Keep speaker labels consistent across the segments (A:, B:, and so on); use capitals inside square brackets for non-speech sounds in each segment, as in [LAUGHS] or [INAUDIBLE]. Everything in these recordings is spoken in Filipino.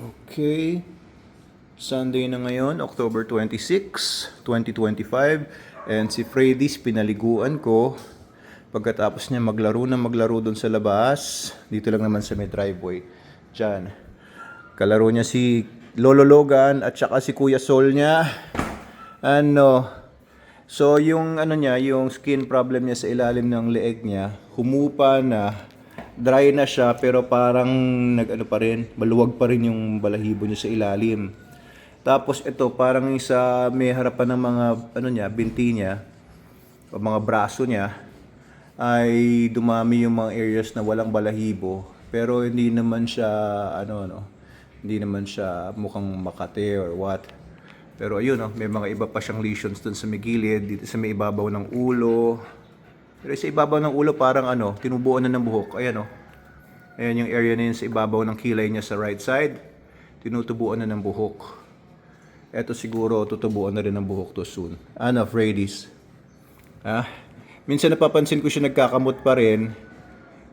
A: Okay. Sunday na ngayon, October 26, 2025. And si Freddy's pinaliguan ko. Pagkatapos niya maglaro na maglaro doon sa labas. Dito lang naman sa may driveway. Diyan. Kalaro niya si Lolo Logan at saka si Kuya Sol niya. Ano, So yung ano niya, yung skin problem niya sa ilalim ng leeg niya, humupa na, dry na siya pero parang nag-ano pa rin, maluwag pa rin yung balahibo niya sa ilalim. Tapos ito parang sa may harapan ng mga ano niya, binti niya, o mga braso niya ay dumami yung mga areas na walang balahibo pero hindi naman siya ano ano hindi naman siya mukhang makate or what pero ayun, oh, may mga iba pa siyang lesions dun sa may gilid, dito sa may ibabaw ng ulo. Pero sa ibabaw ng ulo parang ano, tinubuan na ng buhok. Ayan oh. Ayan yung area na yun sa ibabaw ng kilay niya sa right side. Tinutubuan na ng buhok. Eto siguro tutubuan na rin ng buhok to soon. Ano, Freddy's? Ah, minsan napapansin ko siya nagkakamot pa rin.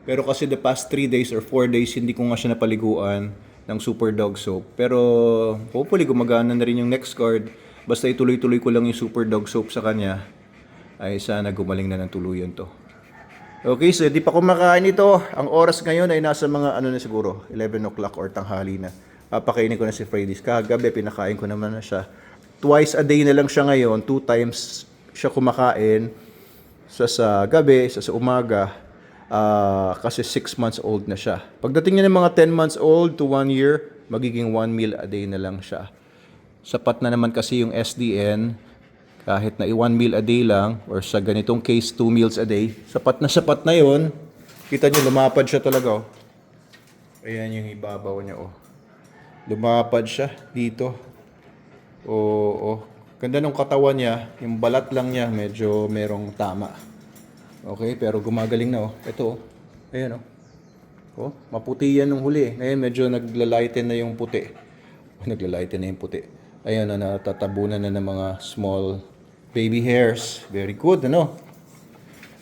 A: Pero kasi the past 3 days or 4 days hindi ko nga siya napaliguan ng Super Dog Soap. Pero hopefully gumagana na rin yung next card. Basta ituloy-tuloy ko lang yung Super Dog Soap sa kanya. Ay sana gumaling na ng tuluyan to. Okay, so di pa kumakain ito. Ang oras ngayon ay nasa mga ano na siguro, 11 o'clock or tanghali na. Papakainin ko na si Freddy's. Kagabi, pinakain ko naman na siya. Twice a day na lang siya ngayon. Two times siya kumakain. Sa sa gabi, sa sa umaga. Ah, kasi 6 months old na siya. Pagdating niya ng mga 10 months old to 1 year, magiging 1 meal a day na lang siya. Sapat na naman kasi yung SDN, kahit na 1 meal a day lang, or sa ganitong case 2 meals a day, sapat na sapat na yon. Kita niyo, lumapad siya talaga. Oh. Ayan yung ibabaw niya. Oh. Lumapad siya dito. Oo, oh, Ganda ng katawan niya, yung balat lang niya medyo merong tama. Okay, pero gumagaling na oh. Ito oh. Ayan oh. Oh, maputi yan nung huli. Ngayon medyo naglalighten na yung puti. Naglalighten na yung puti. Ayan na natatabunan na ng mga small baby hairs. Very good, ano?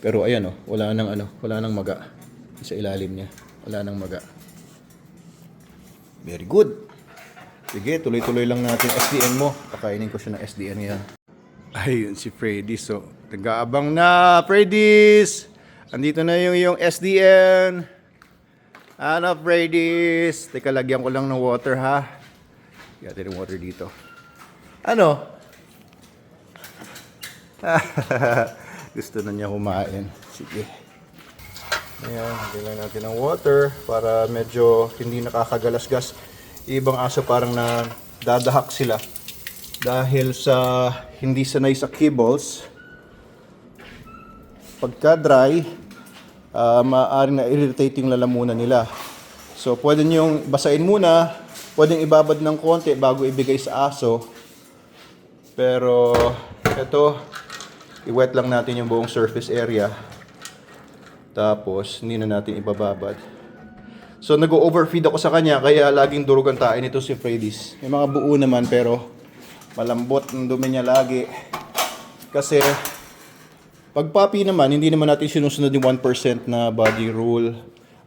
A: Pero ayan oh, wala nang ano, wala nang maga sa ilalim niya. Wala nang maga. Very good. Sige, tuloy-tuloy lang natin SDN mo. Pakainin ko siya ng SDN ngayon. Ayun si Freddy. So, nag-aabang na, Freddy's! Andito na yung, yung SDN. Ano, Freddy's? Teka, lagyan ko lang ng water, ha? Lagyan ng water dito. Ano? [LAUGHS] Gusto na niya kumain. Sige. Ayan, lang natin ng water para medyo hindi nakakagalasgas. Ibang aso parang na dadahak sila dahil sa hindi sanay sa kibbles pagka dry uh, maaari na irritate yung lalamunan nila so pwede niyong basain muna pwedeng ibabad ng konti bago ibigay sa aso pero ito i-wet lang natin yung buong surface area tapos hindi na natin ibababad So nag-overfeed ako sa kanya kaya laging durog ang tain nito si Freddy's. May mga buo naman pero malambot ang dumi niya lagi. Kasi pag puppy naman, hindi naman natin sinusunod yung 1% na body rule.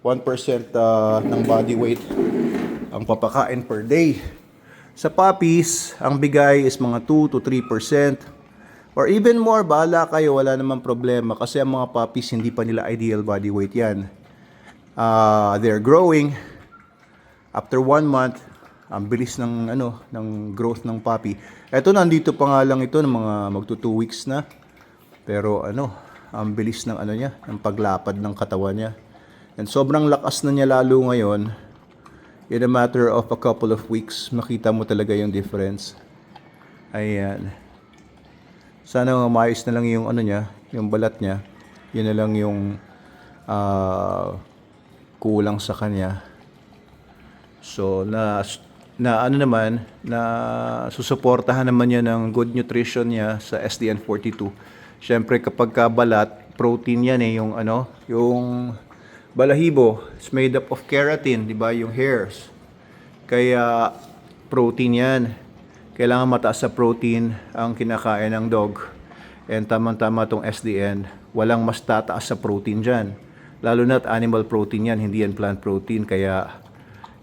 A: 1% uh, ng body weight ang papakain per day. Sa puppies, ang bigay is mga 2 to 3%. Or even more, bahala kayo, wala namang problema. Kasi ang mga puppies, hindi pa nila ideal body weight yan. Uh, they're growing. After one month ang bilis ng ano ng growth ng puppy. Eto nandito pa nga lang ito ng mga magto 2 weeks na. Pero ano ang bilis ng ano niya ng paglapad ng katawan niya. And sobrang lakas na niya lalo ngayon. In a matter of a couple of weeks makita mo talaga yung difference. Ayan sana maayos na lang yung ano niya yung balat niya yun na lang yung ah kulang sa kanya. So na na ano naman na susuportahan naman niya ng good nutrition niya sa SDN 42. Syempre kapag ka balat, protein yan eh yung ano, yung balahibo is made up of keratin, 'di ba? Yung hairs. Kaya protein yan. Kailangan mataas sa protein ang kinakain ng dog. And tamang-tama tong SDN, walang mas tataas sa protein diyan lalo na't animal protein yan, hindi yan plant protein. Kaya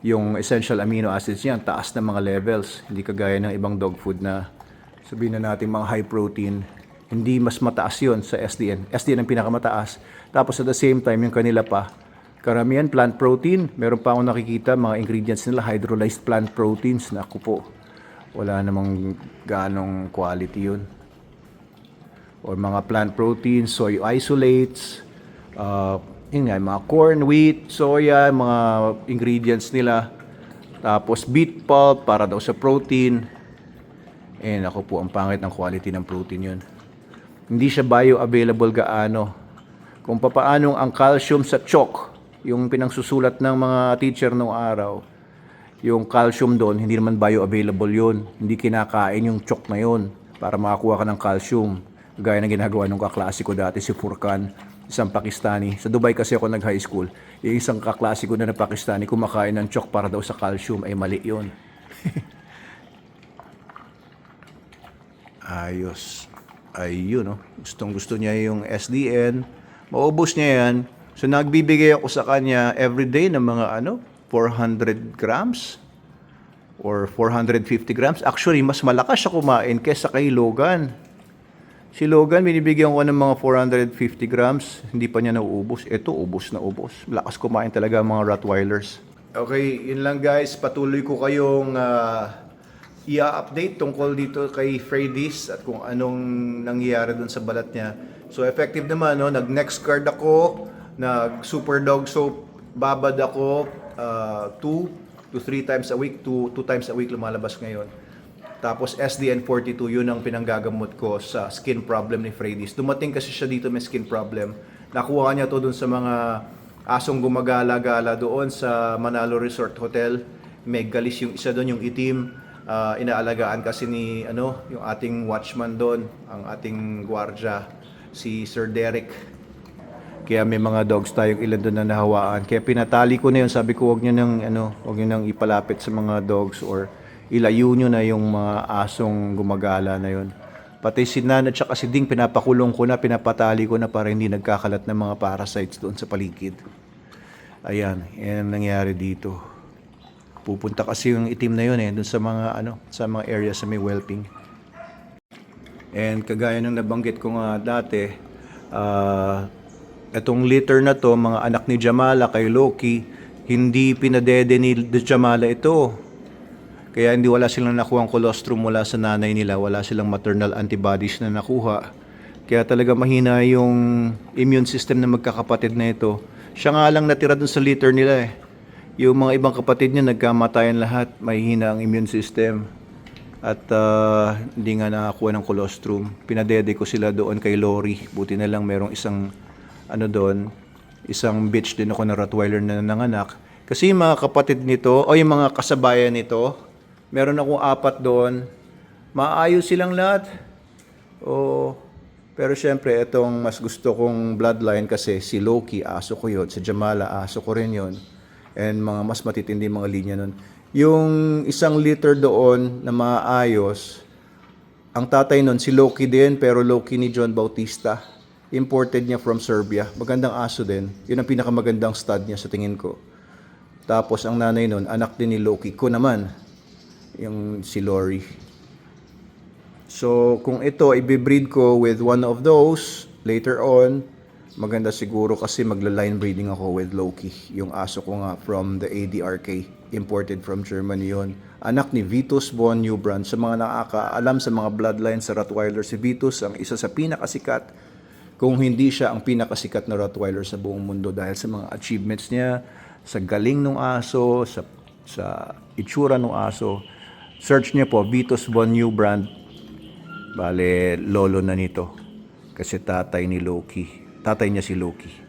A: yung essential amino acids niya, ang taas ng mga levels. Hindi kagaya ng ibang dog food na sabihin na natin mga high protein, hindi mas mataas yon sa SDN. SDN ang pinakamataas. Tapos at the same time, yung kanila pa, karamihan plant protein. Meron pa akong nakikita, mga ingredients nila, hydrolyzed plant proteins. Naku po, wala namang ganong quality yun. Or mga plant proteins, soy isolates, uh, yun nga, mga corn, wheat, soya, mga ingredients nila. Tapos beet pulp para daw sa protein. Eh, ako po, ang pangit ng quality ng protein yun. Hindi siya bioavailable gaano. Kung papaanong ang calcium sa chalk, yung pinangsusulat ng mga teacher nung araw, yung calcium doon, hindi naman bioavailable yun. Hindi kinakain yung chalk na yun para makakuha ka ng calcium. Gaya ng ginagawa ng kaklase ko dati, si Furkan, isang Pakistani. Sa Dubai kasi ako nag-high school. Yung isang kaklase ko na na Pakistani, kumakain ng chalk para daw sa calcium, ay mali yun. [LAUGHS] Ayos. Ayun, no? Gustong gusto niya yung SDN. Maubos niya yan. So, nagbibigay ako sa kanya everyday ng mga ano, 400 grams or 450 grams. Actually, mas malakas siya kumain kesa kay Logan. Si Logan, binibigyan ko ng mga 450 grams. Hindi pa niya nauubos. Ito, ubos na ubos. Lakas kumain talaga mga Rottweilers. Okay, yun lang guys. Patuloy ko kayong ah, i-update tungkol dito kay Freddy's at kung anong nangyayari dun sa balat niya. So effective naman, no? nag-next card ako, nag-super dog soap, babad ako 2 to 3 times a week, 2 2 times a week lumalabas ngayon. Tapos SDN42, yun ang pinanggagamot ko sa skin problem ni Freddy's. Dumating kasi siya dito may skin problem. Nakuha niya to dun sa mga asong gumagala-gala doon sa Manalo Resort Hotel. May galis yung isa doon, yung itim. Ah, inaalagaan kasi ni ano, yung ating watchman doon, ang ating gwardya, si Sir Derek. Kaya may mga dogs tayong ilan doon na nahawaan. Kaya pinatali ko na yun. Sabi ko, wag nyo nang, ano, wag nyo nang ipalapit sa mga dogs or ilayo nyo na yung mga asong gumagala na yun. Pati si Nan at saka si Ding, pinapakulong ko na, pinapatali ko na para hindi nagkakalat ng mga parasites doon sa paligid. Ayan, yan ang nangyari dito. Pupunta kasi yung itim na yun eh, doon sa mga, ano, sa mga area sa may whelping. And kagaya ng nabanggit ko nga dati, ah, itong litter na to, mga anak ni Jamala kay Loki, hindi pinadede ni Jamala ito. Kaya hindi wala silang nakuha colostrum mula sa nanay nila, wala silang maternal antibodies na nakuha. Kaya talaga mahina yung immune system ng magkakapatid na ito. Siya nga lang natira dun sa litter nila eh. Yung mga ibang kapatid niya nagkamatayan lahat, mahina ang immune system. At ah, hindi nga nakakuha ng colostrum. Pinadede ko sila doon kay Lori. Buti na lang merong isang ano doon, isang bitch din ako na Rottweiler na nanganak. Kasi yung mga kapatid nito, o yung mga kasabayan nito, meron akong apat doon. Maayos silang lahat. O, pero syempre, itong mas gusto kong bloodline kasi si Loki, aso ko yun. Si Jamala, aso ko rin yun. And mga mas matitindi mga linya nun. Yung isang liter doon na maayos, ang tatay nun si Loki din, pero Loki ni John Bautista. Imported niya from Serbia. Magandang aso din. Yun ang pinakamagandang stud niya sa tingin ko. Tapos ang nanay nun, anak din ni Loki. Ko naman, yung si Lori. So, kung ito, ibibreed ko with one of those, later on, maganda siguro kasi magla-line breeding ako with Loki. Yung aso ko nga from the ADRK, imported from Germany yon. Anak ni Vitus von Neubrand. Sa mga nakakaalam sa mga bloodlines sa Rottweiler, si Vitus ang isa sa pinakasikat kung hindi siya ang pinakasikat na Rottweiler sa buong mundo dahil sa mga achievements niya, sa galing ng aso, sa, sa itsura ng aso. Search niya po, Vitus von Neubrand. Bale, lolo na nito. Kasi tatay ni Loki. Tatay niya si Loki.